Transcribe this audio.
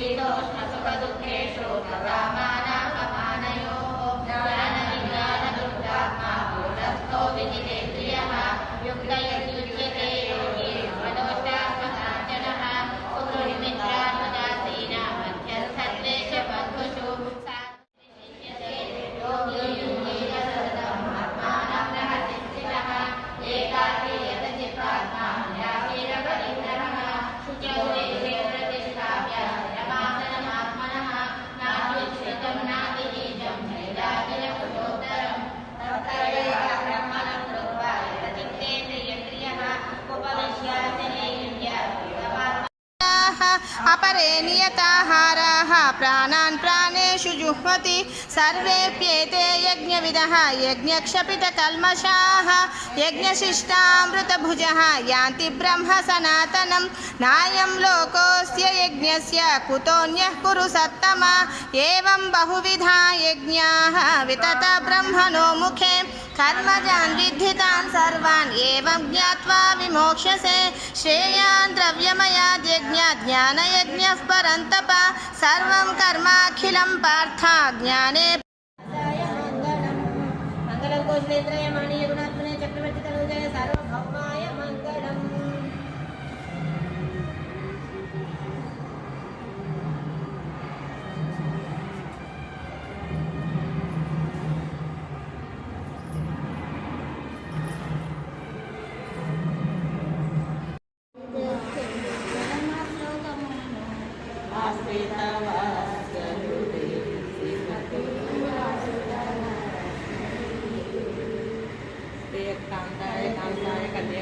लितोष्णसुखदुःखेषु तदा परे नियताहाराः प्राणान् प्राणेषु जुह्वति। सर्वेऽप्येते यज्ञविदः, यज्ञक्षपितकल्मषाः, यज्ञशिष्टामृतभुजः, यान्ति ब्रह्म सनातनं। नायं लोकोऽस्य यज्ञस्य, कुतोऽन्यः कुरु सत्तमा। एवं बहुविधा यज्ञाः, वितत ब्रह्मणो मुखे। कर्मजान विधिता सर्वान् एवं ज्ञात्वा विमोक्षसे श्रेयान् द्रव्यमयाद्यज्ञाज्ञानयज्ञः परन्तप। सर्वं कर्माखिलं पार्थ ज्ञाने। मङ्गलकोशनेत्रयमाणि కందాయ కందాయ కందాయ